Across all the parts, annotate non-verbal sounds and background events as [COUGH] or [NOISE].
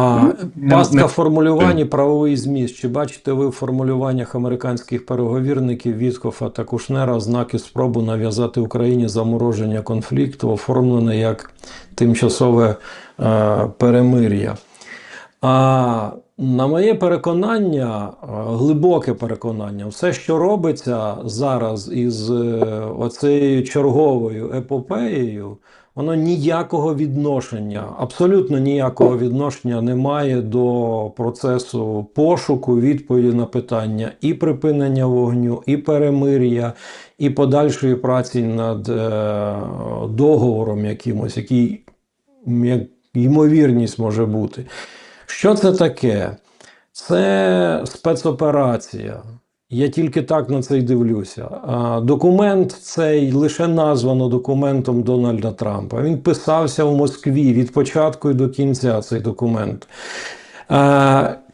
А пастка не- формулювань і [CLEARS THROAT] правовий зміст. Чи бачите ви в формулюваннях американських переговірників Віткофа та Кушнера ознаки спробу нав'язати Україні замороження конфлікту, оформлене як тимчасове е, перемир'я? А на моє переконання, е, глибоке переконання, все, що робиться зараз із е, оцею черговою епопеєю, воно ніякого відношення, абсолютно ніякого відношення не має до процесу пошуку відповіді на питання і припинення вогню, і перемир'я, і подальшої праці над е, договором якимось, який як ймовірність може бути. Що це таке? Це спецоперація. Я тільки так на це й дивлюся. Документ цей лише названо документом Дональда Трампа. Він писався в Москві від початку і до кінця цей документ.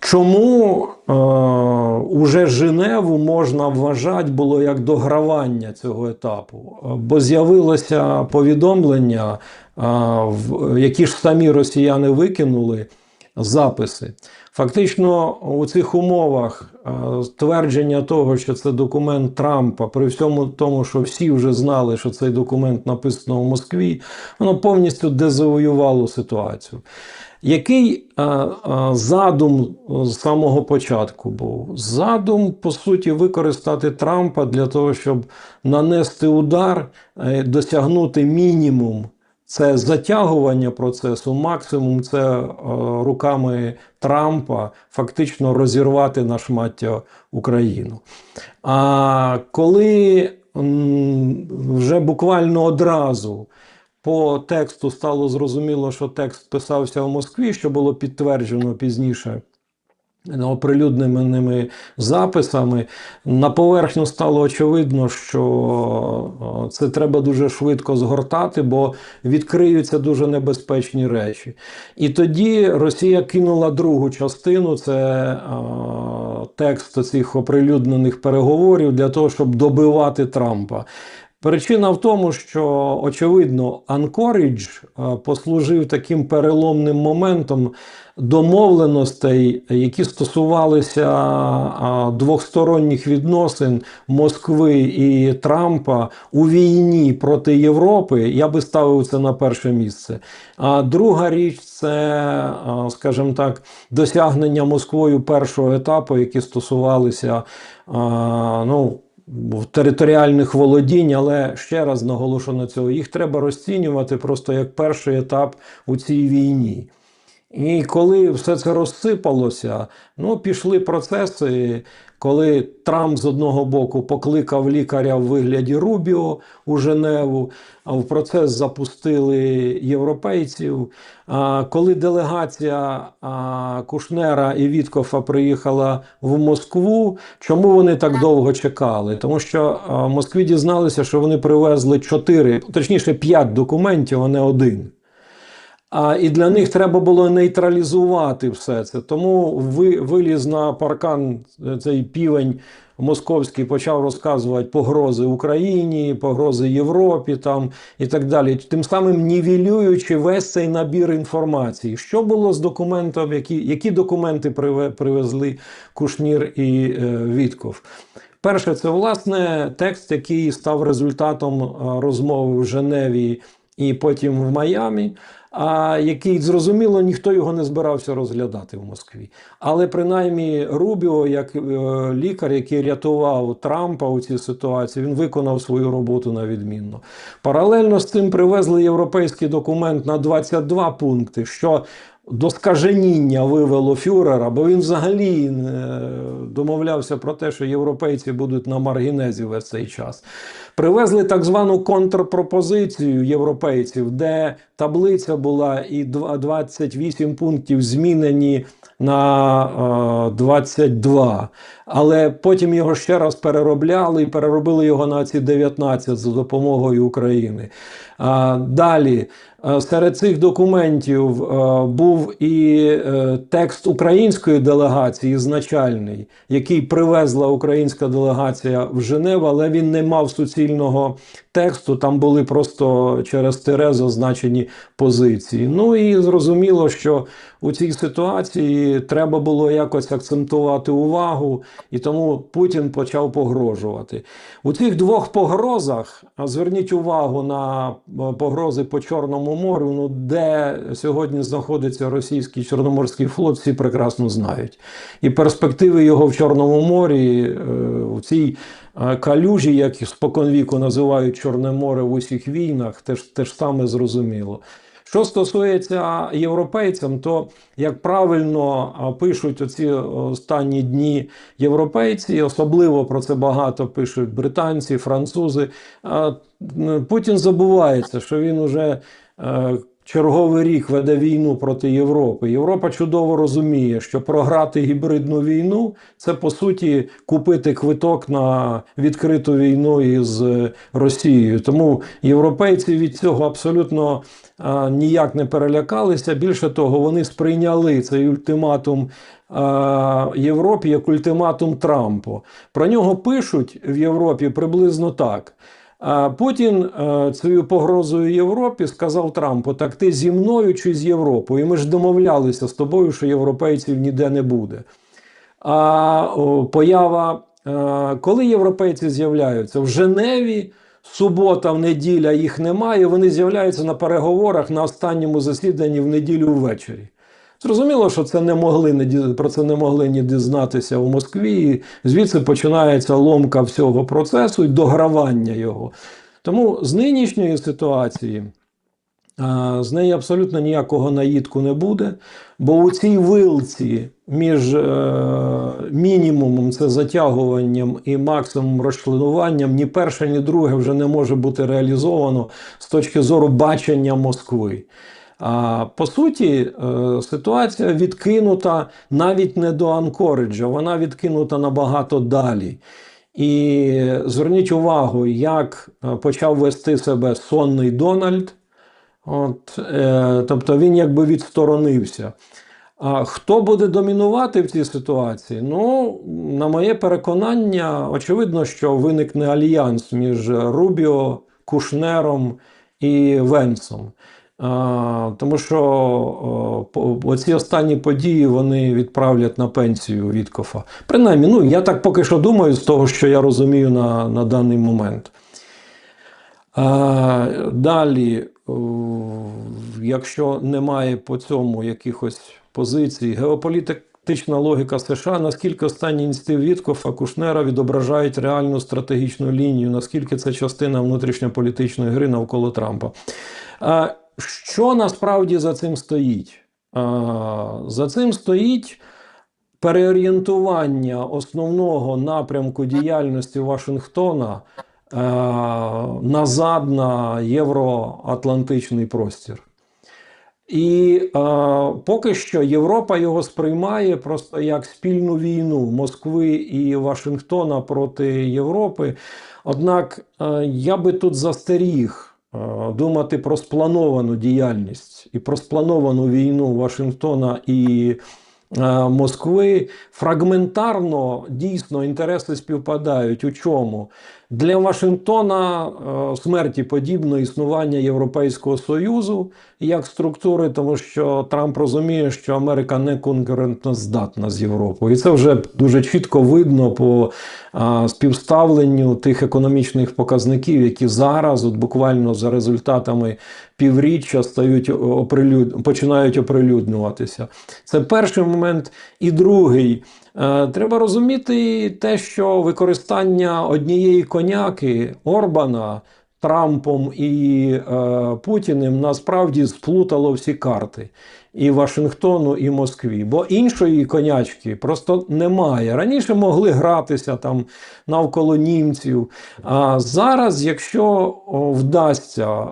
Чому е, уже Женеву можна вважати було як догравання цього етапу? Бо з'явилося повідомлення, е, які ж самі росіяни викинули записи. Фактично, у цих умовах е, твердження того, що це документ Трампа, при всьому тому, що всі вже знали, що цей документ написано в Москві, воно повністю дезавоювало ситуацію. Який е, е, задум з самого початку був? Задум, по суті, використати Трампа для того, щоб нанести удар, досягнути мінімум. Це затягування процесу, максимум це е, руками Трампа фактично розірвати на шмаття Україну. А коли м, вже буквально одразу по тексту стало зрозуміло, що текст писався в Москві, що було підтверджено пізніше оприлюдненими записами, на поверхню стало очевидно, що це треба дуже швидко згортати, бо відкриються дуже небезпечні речі. І тоді Росія кинула другу частину, це о, текст цих оприлюднених переговорів для того, щоб добивати Трампа. Причина в тому, що очевидно Анкорідж е, послужив таким переломним моментом домовленостей, які стосувалися а, двосторонніх відносин Москви і Трампа у війні проти Європи. Я би ставив це на перше місце. А друга річ це, скажімо так, досягнення Москвою першого етапу, які стосувалися ну територіальних володінь, але ще раз наголошу на цього, їх треба розцінювати просто як перший етап у цій війні. І коли все це розсипалося, ну пішли процеси, коли Трамп з одного боку покликав лікаря в вигляді Рубіо у Женеву, а в процес запустили європейців. А коли делегація Кушнера і Віткофа приїхала в Москву, чому вони так довго чекали? Тому що в Москві дізналися, що вони привезли чотири, точніше п'ять документів, а не один. А, і для них треба було нейтралізувати все це. Тому ви, виліз на паркан е, цей півень московський, почав розказувати погрози Україні, погрози Європі там, і так далі. Тим самим нівелюючи весь цей набір інформації. Що було з документом, які, які документи приве- привезли Кушнір і е, Вітков? Перше, це власне текст, який став результатом розмови в Женеві і потім в Майамі, а який зрозуміло ніхто його не збирався розглядати в Москві. Але принаймні Рубіо, як е, лікар, який рятував Трампа у цій ситуації, він виконав свою роботу на відмінно. Паралельно з цим привезли європейський документ на 22 пункти, що до скаженіння вивело фюрера, бо він взагалі е, домовлявся про те, що європейці будуть на маргінезі весь цей час. Привезли так звану контрпропозицію європейців, де таблиця була і 28 пунктів змінені на е, 22. Але потім його ще раз переробляли і переробили його на ці 19 за допомогою України. Далі е, серед цих документів е, був і е, текст української делегації значальний, який привезла українська делегація в Женеву, але він не мав суцільного тексту там були просто через тире зазначені позиції. Ну і зрозуміло, що у цій ситуації треба було якось акцентувати увагу, і тому Путін почав погрожувати. У цих двох погрозах зверніть увагу на е, погрози по Чорному морю, ну де сьогодні знаходиться російський Чорноморський флот, всі прекрасно знають. І перспективи його в Чорному морі, в цій е, калюжі, як їх споконвіку називають Чорне море в усіх війнах, теж, теж саме зрозуміло. Що стосується європейцям, то як правильно пишуть оці останні дні європейці, особливо про це багато пишуть британці, французи. Путін забувається, що він уже е, черговий рік веде війну проти Європи. Європа чудово розуміє, що програти гібридну війну це по суті купити квиток на відкриту війну із е, Росією. Тому європейці від цього абсолютно а, ніяк не перелякалися. Більше того, вони сприйняли цей ультиматум Європі як ультиматум Трампу. Про нього пишуть в Європі приблизно так. Путін е, цією погрозою Європі сказав Трампу: так ти зі мною чи з Європою? І ми ж домовлялися з тобою, що європейців ніде не буде. А поява, е, коли європейці з'являються в Женеві, субота, в неділя їх немає. Вони з'являються на переговорах на останньому засіданні в неділю ввечері. Зрозуміло, що це не могли не про це не могли ні дізнатися у Москві. І звідси починається ломка всього процесу і догравання його. Тому з нинішньої ситуації з неї абсолютно ніякого наїдку не буде, бо у цій вилці між е, мінімумом це затягуванням і максимумом розчленуванням ні перше, ні друге вже не може бути реалізовано з точки зору бачення Москви. По суті, е, ситуація відкинута навіть не до Анкориджа, вона відкинута набагато далі. І зверніть увагу, як е, почав вести себе сонний Дональд. От, е, тобто він якби відсторонився. А хто буде домінувати в цій ситуації? Ну, на моє переконання, очевидно, що виникне альянс між Рубіо, Кушнером і Венсом. Тому що оці останні події вони відправлять на пенсію Віткофа. Принаймні, ну я так поки що думаю, з того, що я розумію на, на даний момент. Далі, якщо немає по цьому якихось позицій, геополітична логіка США, наскільки останні ініціативи Віткофа, Кушнера відображають реальну стратегічну лінію, наскільки це частина внутрішньополітичної гри навколо Трампа. Що насправді за цим стоїть? За цим стоїть переорієнтування основного напрямку діяльності Вашингтона е, назад на євроатлантичний простір. І е, поки що Європа його сприймає просто як спільну війну Москви і Вашингтона проти Європи. Однак е, я би тут застеріг думати про сплановану діяльність і про сплановану війну Вашингтона і е, Москви. Фрагментарно дійсно інтереси співпадають. У чому? Для Вашингтона е, смерті подібно існування Європейського Союзу як структури, тому що Трамп розуміє, що Америка не конкурентно здатна з Європою. І це вже дуже чітко видно по е, співставленню тих економічних показників, які зараз, от буквально за результатами півріччя, стають оприлюд... починають оприлюднюватися. Це перший момент. І другий. Е, Треба розуміти те, що використання однієї коняки Орбана Трампом і е, Путіним насправді сплутало всі карти і Вашингтону, і Москві. Бо іншої конячки просто немає. Раніше могли гратися там навколо німців. А зараз, якщо вдасться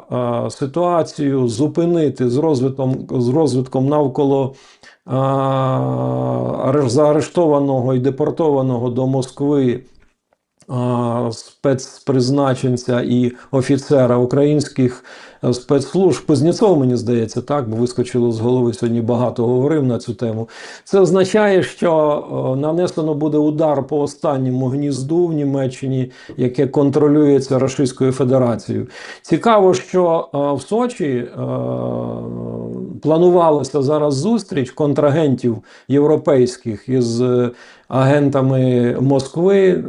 е, ситуацію зупинити з розвитком, з розвитком навколо заарештованого і депортованого до Москви спецпризначенця і офіцера українських е, спецслужб Кузнєцов, мені здається, так, бо вискочило з голови сьогодні багато говорив на цю тему. Це означає, що е, нанесено буде удар по останньому гнізду в Німеччині, яке контролюється Російською Федерацією. Цікаво, що е, в Сочі планувалася зараз зустріч контрагентів європейських із агентами Москви, е,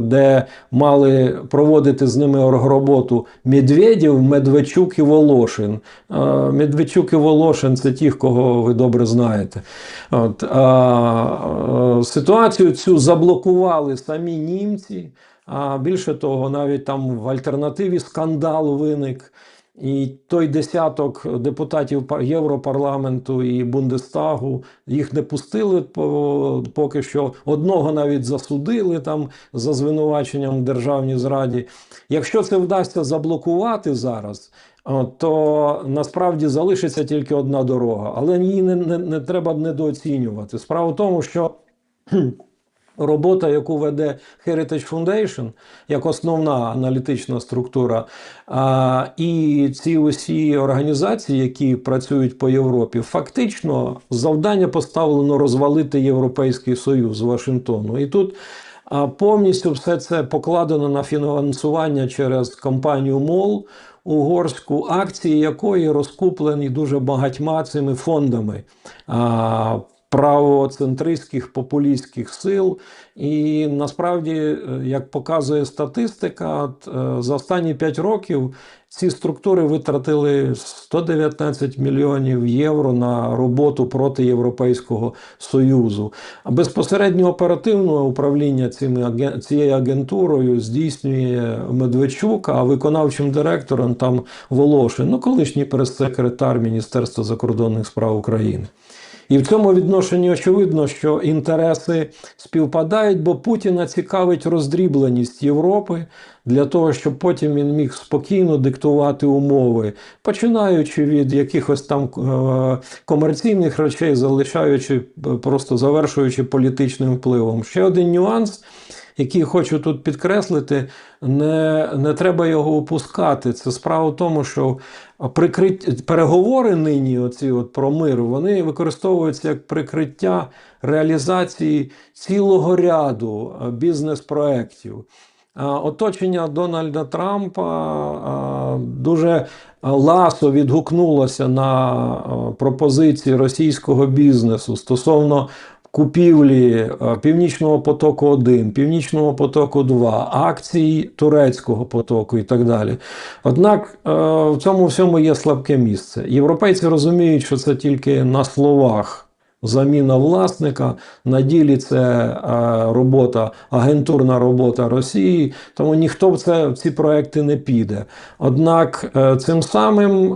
де мали проводити з ними оргроботу Медведєв, Медведчук і Волошин. Е, Медведчук і Волошин це ті, кого ви добре знаєте. От, а, е, ситуацію цю заблокували самі німці. А більше того, навіть там в альтернативі скандал виник. І той десяток депутатів Європарламенту і Бундестагу їх не пустили по- поки що. Одного навіть засудили там за звинуваченням в державній зраді. Якщо це вдасться заблокувати зараз, то насправді залишиться тільки одна дорога, але її не, не, не треба недооцінювати. Справа в тому, що робота, яку веде Heritage Foundation, як основна аналітична структура, і ці усі організації, які працюють по Європі, фактично завдання поставлено розвалити Європейський Союз з Вашингтону. І тут повністю все це покладено на фінансування через компанію МОЛ. Угорську акції якої розкуплені дуже багатьма цими фондами правоцентристських популістських сил. І насправді, е, як показує статистика, е, за останні 5 років ці структури витратили 119 мільйонів євро на роботу проти Європейського Союзу. А безпосередньо оперативне управління цією агентурою здійснює Медведчук, а виконавчим директором там Волошин, ну колишній прес-секретар Міністерства закордонних справ України. І в цьому відношенні очевидно, що інтереси співпадають, бо Путіна цікавить роздрібленість Європи для того, щоб потім він міг спокійно диктувати умови, починаючи від якихось там е, комерційних речей, залишаючи е, просто завершуючи політичним впливом. Ще один нюанс. Який хочу тут підкреслити, не, не треба його опускати. Це справа в тому, що прикрит... переговори нині, оці от про мир, вони використовуються як прикриття реалізації цілого ряду бізнес-проєктів. Оточення Дональда Трампа дуже ласо відгукнулося на пропозиції російського бізнесу стосовно купівлі е, Північного потоку 1, Північного потоку 2, акцій турецького потоку і так далі. Однак е, в цьому всьому є слабке місце. Європейці розуміють, що це тільки на словах. Заміна власника на ділі це е, робота, агентурна робота Росії, тому ніхто в це в ці проекти не піде. Однак цим самим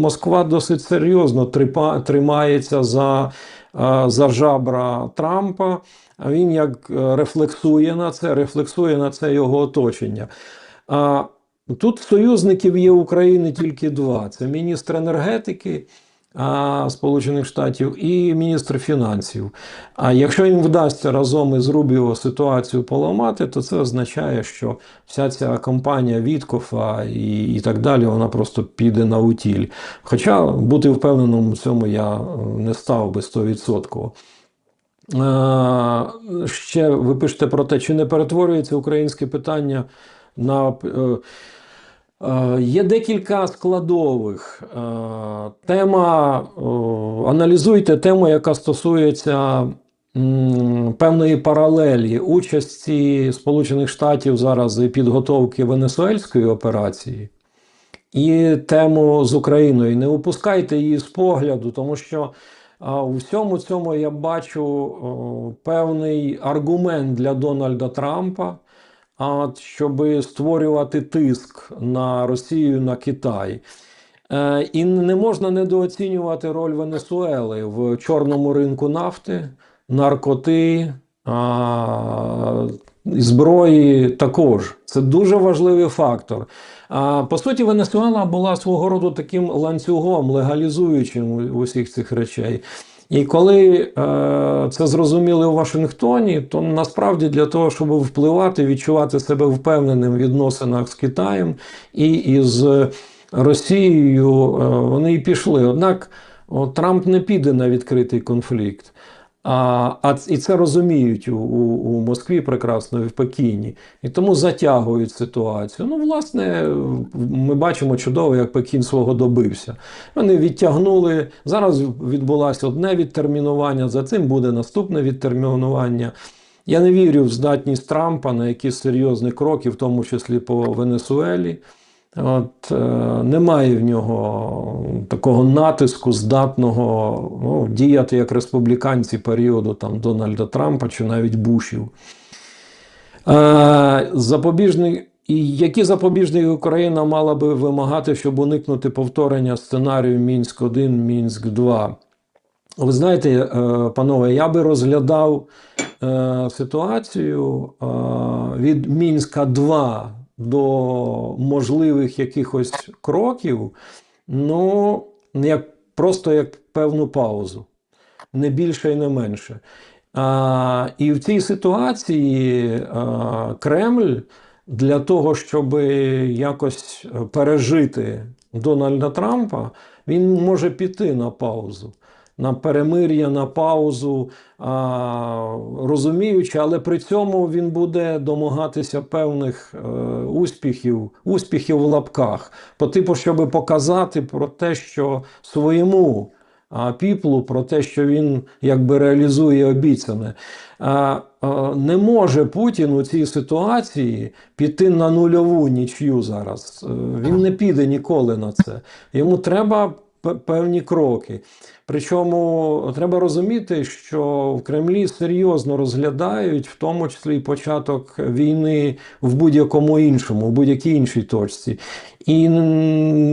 Москва досить серйозно тримається за, за жабра Трампа. Він як е, рефлексує на це, рефлексує на це його оточення. Тут союзників є України тільки два: це міністр енергетики. Сполучених Штатів і міністр фінансів. А якщо їм вдасться разом із Рубіо ситуацію поламати, то це означає, що вся ця кампанія Віткофа і, і так далі, вона просто піде на утіль. Хоча бути впевненим в цьому я е, не став би 100%. Е, Ще ви пишете про те, чи не перетворюється українське питання на. Е, Є декілька складових. Е, Тема, аналізуйте тему, яка стосується певної паралелі участі Сполучених Штатів зараз і підготовки венесуельської операції. І тему з Україною. Не упускайте її з погляду, тому що у всьому цьому я бачу певний аргумент для Дональда Трампа, а, щоб створювати тиск на Росію, на Китай. Е, І не можна недооцінювати роль Венесуели в чорному ринку нафти, наркоти, а, зброї також. Це дуже важливий фактор. А, По суті, Венесуела була свого роду таким ланцюгом, легалізуючим усіх цих речей. І коли е, це зрозуміли у Вашингтоні, то насправді для того, щоб впливати, відчувати себе впевненим в відносинах з Китаєм і із Росією, е, вони і пішли. Однак о, Трамп не піде на відкритий конфлікт. А, а і це розуміють у, у, Москві прекрасно і в Пекіні. І тому затягують ситуацію. Ну, власне, ми бачимо чудово, як Пекін свого добився. Вони відтягнули. Зараз відбулося одне відтермінування, за цим буде наступне відтермінування. Я не вірю в здатність Трампа на якісь серйозні кроки, в тому числі по Венесуелі. От, е, немає в нього такого натиску, здатного ну, діяти як республіканці періоду там, Дональда Трампа чи навіть Бушів. Е, запобіжний, і які запобіжники Україна мала би вимагати, щоб уникнути повторення сценарію Мінськ 1 Мінськ 2 ви знаєте, е, панове, я би розглядав е, ситуацію е, від Мінська 2 до можливих якихось кроків, ну, як, просто як певну паузу, не більше і не менше. А, і в цій ситуації а, Кремль для того, щоб якось пережити Дональда Трампа, він може піти на паузу. На перемир'я, на паузу, а, розуміючи, але при цьому він буде домагатися певних е, успіхів, успіхів в лапках, по типу, щоб показати про те, що своєму а, піплу, про те, що він якби реалізує обіцяне. Не може Путін у цій ситуації піти на нульову нічю зараз. Е, Він не піде ніколи на це. Йому треба певні кроки. Причому треба розуміти, що в Кремлі серйозно розглядають, в тому числі і початок війни в будь-якому іншому, в будь-якій іншій точці. І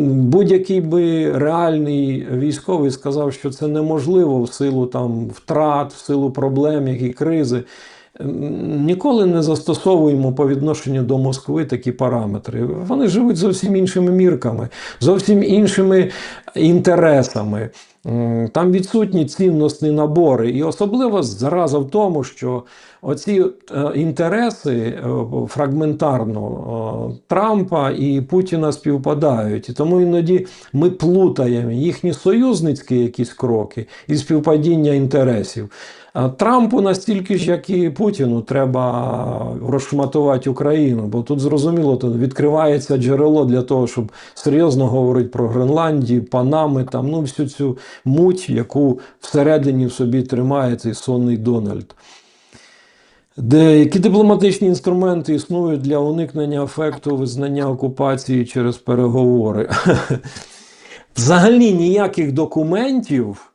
будь-який би реальний військовий сказав, що це неможливо в силу там втрат, в силу проблем, які кризи. Ніколи не застосовуємо по відношенню до Москви такі параметри. Вони живуть зовсім іншими мірками, зовсім іншими інтересами. Там відсутні цінностні набори, і особливо зараза в тому, що оці е, інтереси е, фрагментарно е, Трампа і Путіна співпадають. І тому іноді ми плутаємо їхні союзницькі якісь кроки і співпадіння інтересів. Трампу настільки ж, як і Путіну, треба розшматувати Україну, бо тут зрозуміло, тут відкривається джерело для того, щоб серйозно говорити про Гренландію, Панами, там ну всю цю муть, яку всередині в собі тримає цей сонний Дональд. Де які дипломатичні інструменти існують для уникнення ефекту визнання окупації через переговори? [LAUGHS] Взагалі ніяких документів,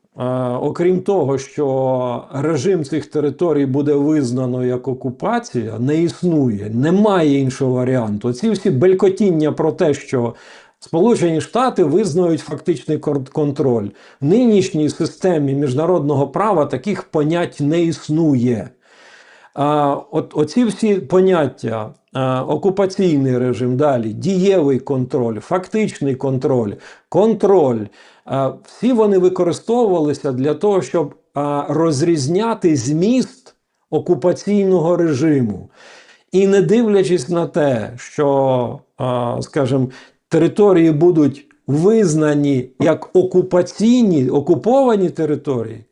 окрім того, що режим цих територій буде визнано як окупація, не існує. Немає іншого варіанту. Ці всі белькотіння про те, що Сполучені Штати визнають фактичний контроль. В нинішній системі міжнародного права таких понять не існує. А, от, оці всі поняття, а, окупаційний режим, далі, дієвий контроль, фактичний контроль, контроль, всі вони використовувалися для того, щоб розрізняти зміст окупаційного режиму. І не дивлячись на те, що, скажімо, території будуть визнані як окупаційні, окуповані території,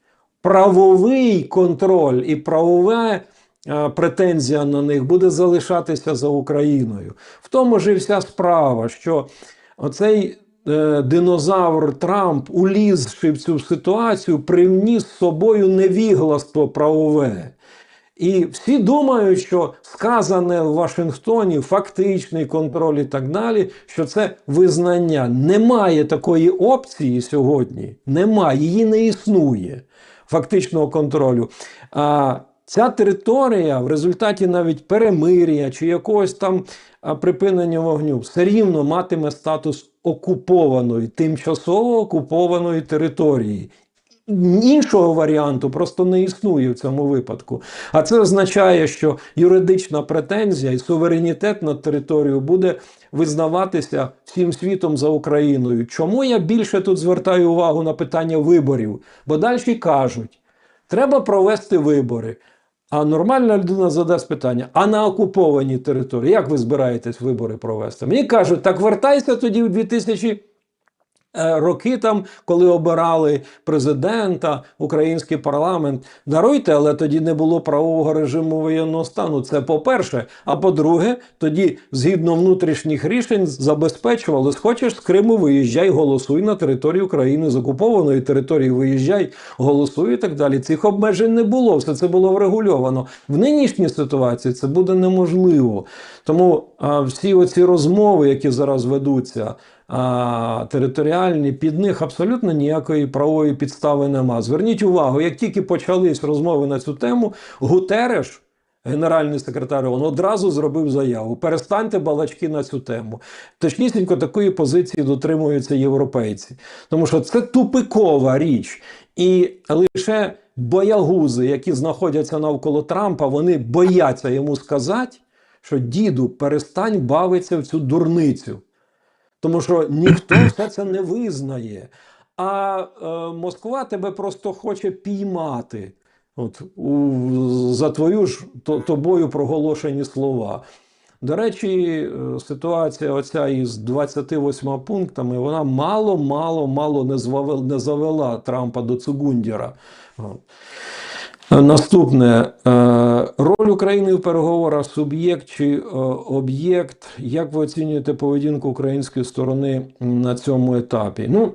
правовий контроль і правове претензія на них буде залишатися за Україною. В тому ж і вся справа, що оцей динозавр Трамп, улізши в цю ситуацію, привніс з собою невігластво правове. І всі думають, що сказане в Вашингтоні фактичний контроль і так далі, що це визнання. Немає такої опції сьогодні. Немає, її не існує фактичного контролю. А ця територія в результаті навіть перемир'я чи якогось там припинення вогню все рівно матиме статус окупованої, тимчасово окупованої території. Іншого варіанту просто не існує в цьому випадку. А це означає, що юридична претензія і суверенітет над територією буде визнаватися всім світом за Україною. Чому я більше тут звертаю увагу на питання виборів? Бо далі кажуть, треба провести вибори. А нормальна людина задасть питання: а на окупованій території як ви збираєтесь вибори провести? Мені кажуть, так вертайся тоді в 2000 е, роки, там, коли обирали президента, український парламент. Даруйте, але тоді не було правового режиму воєнного стану. Це по-перше. А по-друге, тоді, згідно внутрішніх рішень, забезпечували, хочеш з Криму виїжджай, голосуй на території України, з окупованої території виїжджай, голосуй і так далі. Цих обмежень не було. Все це було врегульовано. В нинішній ситуації це буде неможливо. Тому а, всі оці розмови, які зараз ведуться. Територіальні, під них абсолютно ніякої правової підстави нема. Зверніть увагу, як тільки почались розмови на цю тему, Гутереш, генеральний секретар, ООН, одразу зробив заяву: перестаньте балачки на цю тему. Точнісінько такої позиції дотримуються європейці, тому що це тупикова річ. І лише боягузи, які знаходяться навколо Трампа, вони бояться йому сказати, що діду, перестань бавитися в цю дурницю. Тому що ніхто [CLEARS THROAT] все це не визнає. А е, Москва тебе просто хоче піймати от, у, за твою ж то, тобою проголошені слова. До речі, е, ситуація оця із 28 пунктами, вона мало, мало, не завела Трампа до Цугундіра. Наступне е, роль України в переговорах суб'єкт чи е, об'єкт. Як ви оцінюєте поведінку української сторони на цьому етапі? Ну,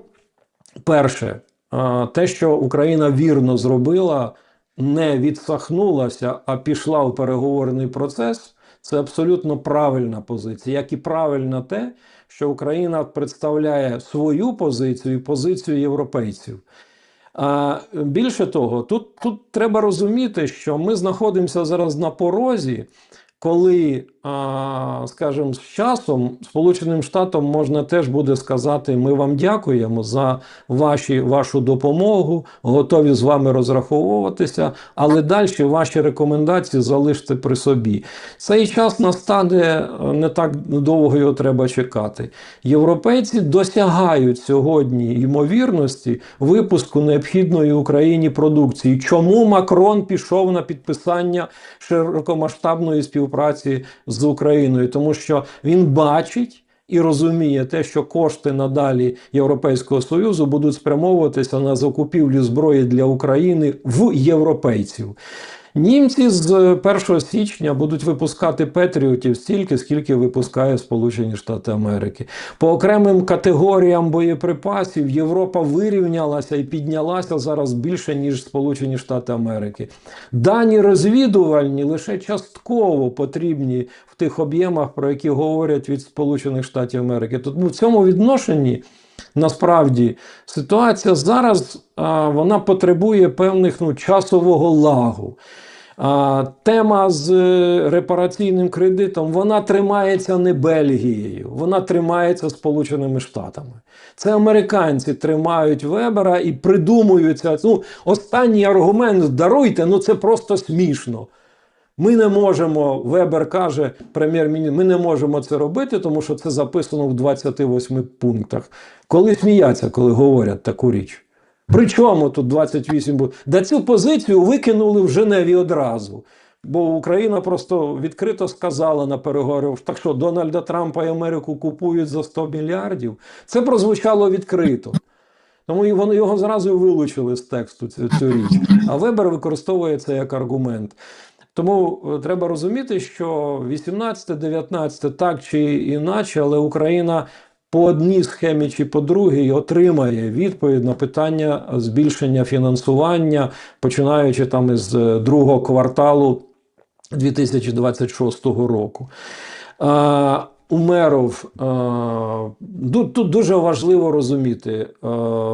перше, е, те, що Україна вірно зробила, не відсахнулася, а пішла в переговорний процес. Це абсолютно правильна позиція, як і правильно те, що Україна представляє свою позицію і позицію європейців. Більше того, тут, тут треба розуміти, що ми знаходимося зараз на порозі, коли, скажімо, з часом Сполученим Штатам можна теж буде сказати: ми вам дякуємо за ваші, вашу допомогу, готові з вами розраховуватися, але далі ваші рекомендації залиште при собі. Цей час настане не так довго його треба чекати. Європейці досягають сьогодні ймовірності випуску необхідної Україні продукції. Чому Макрон пішов на підписання широкомасштабної співпраці з Україною? Тому що він бачить. І розуміє те, що кошти надалі Європейського союзу будуть спрямовуватися на закупівлю зброї для України в європейців. Німці з 1 січня будуть випускати Петріотів стільки, скільки випускає Сполучені Штати Америки. По окремим категоріям боєприпасів Європа вирівнялася і піднялася зараз більше, ніж Сполучені Штати Америки. Дані розвідувальні лише частково потрібні в тих об'ємах, про які говорять від Сполучених Штатів Америки. Тому в цьому відношенні. Насправді ситуація зараз а, вона потребує певних ну, часового лагу. А, тема з е, репараційним кредитом вона тримається не Бельгією, вона тримається Сполученими Штатами. Це американці тримають Вебера і придумуються. Ну, останній аргумент даруйте, ну це просто смішно. Ми не можемо, Вебер каже, прем'єр-міністр, ми не можемо це робити, тому що це записано в 28 пунктах. Коли сміяться, коли говорять таку річ. Причому тут 28 пунктів? Да цю позицію викинули в Женеві одразу. Бо Україна просто відкрито сказала на переговорах, так що Дональда Трампа і Америку купують за 100 мільярдів. Це прозвучало відкрито. Тому і вони його зразу вилучили з тексту цю, цю річ. А Вебер використовує це як аргумент. Тому е, треба розуміти, що 18-19 так чи іначе, але Україна по одній схемі чи по другій отримає відповідь на питання збільшення фінансування, починаючи там із е, другого кварталу 2026 року. Умеров тут, тут дуже важливо розуміти,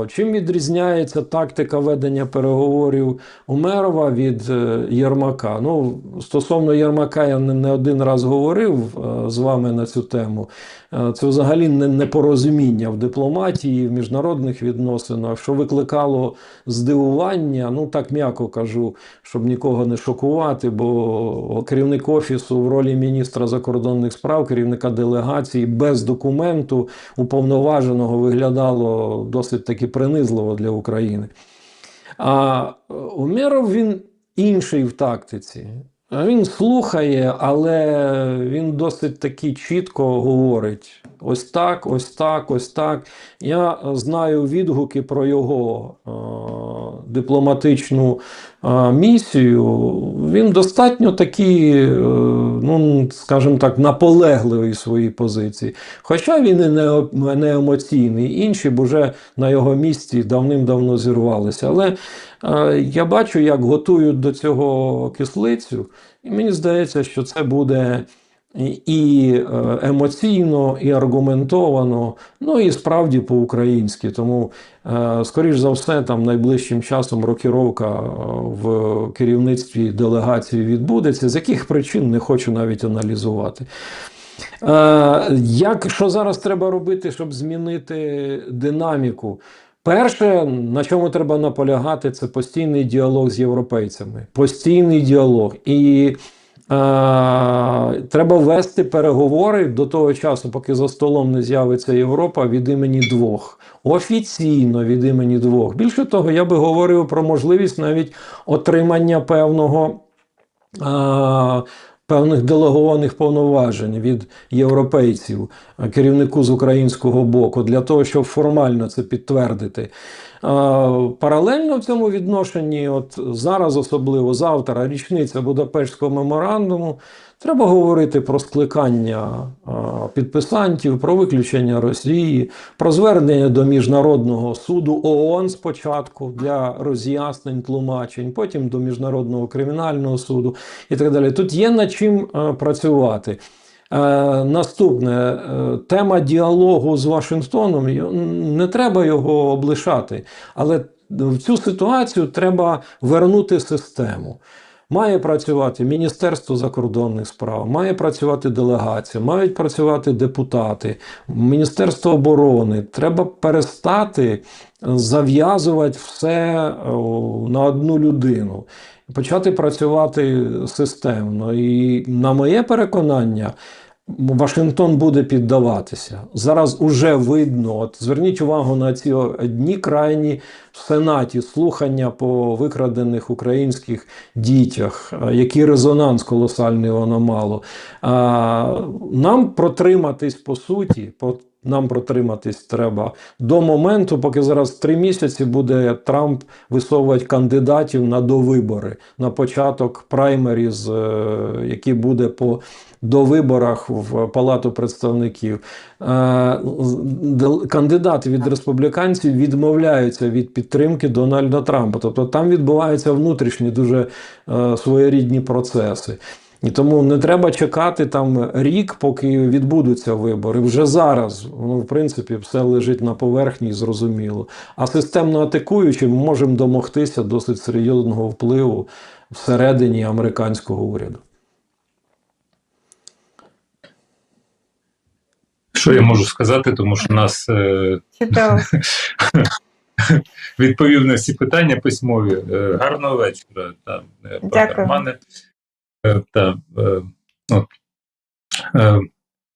чим відрізняється тактика ведення переговорів Умерова від е, Єрмака. Ну, стосовно Єрмака, я не, один раз говорив е, з вами на цю тему. Е, Це взагалі не непорозуміння в дипломатії, в міжнародних відносинах, що викликало здивування. Ну так м'яко кажу, щоб нікого не шокувати, бо керівник офісу в ролі міністра закордонних справ, керівника делегації без документу уповноваженого виглядало досить таки принизливо для України. А Умєров він інший в тактиці. Він слухає, але він досить таки чітко говорить: ось так, ось так, ось так. Я знаю відгуки про його е, дипломатичну е, місію. Він достатньо такий, е, ну, скажімо так, наполегливий в своїй позиції. Хоча він і не, не емоційний, інші б уже на його місці давним-давно зірвалися. Але е, я бачу, як готують до цього кислицю, і мені здається, що це буде і- е, емоційно, і аргументовано, ну і справді по-українськи. Тому, е, скоріш за все, там найближчим часом рокіровка е, в керівництві делегації відбудеться, з яких причин не хочу навіть аналізувати. Як що зараз треба робити, щоб змінити динаміку? Перше, на чому треба наполягати, це постійний діалог з європейцями. Постійний діалог. І треба вести переговори до того часу, поки за столом не з'явиться Європа від імені двох. Офіційно від імені двох. Більше того, я би говорив про можливість навіть отримання певного. Е, Певних делегованих повноважень від європейців, е, керівнику з українського боку, для того, щоб формально це підтвердити. Е, Паралельно в цьому відношенні, от зараз, особливо завтра, річниця Будапештського меморандуму, треба говорити про скликання е, підписантів, про виключення Росії, про звернення до Міжнародного суду ООН спочатку для роз'яснень, тлумачень, потім до Міжнародного кримінального суду і так далі. Тут є над чим е, працювати. Е, наступне е, тема діалогу з Вашингтоном не треба його облишати, але в цю ситуацію треба вернути систему. Має працювати Міністерство закордонних справ, має працювати делегація, мають працювати депутати, Міністерство оборони. Треба перестати зав'язувати все о, на одну людину, почати працювати системно. І на моє переконання, Вашингтон буде піддаватися. Зараз уже видно. От зверніть увагу на ці дні крайні в Сенаті слухання по викрадених українських дітях, який резонанс колосальний воно мало. Нам протриматись по суті, нам протриматись треба до моменту, поки зараз три місяці буде Трамп висовувати кандидатів на довибори на початок праймеріз, е, який буде по довиборах в Палату представників. Е, Кандидати від республіканців відмовляються від підтримки Дональда Трампа. Тобто там відбуваються внутрішні дуже е, своєрідні процеси. І тому не треба чекати там рік, поки відбудуться вибори. Вже зараз, ну, в принципі, все лежить на поверхні і зрозуміло. А системно атакуючи, ми можемо домогтися досить серйозного впливу всередині американського уряду. Що я можу сказати, тому що нас е, [LAUGHS] відповів на всі питання письмові. Е, гарного вечора, е, пане Дякую. Е, та, е, от, е,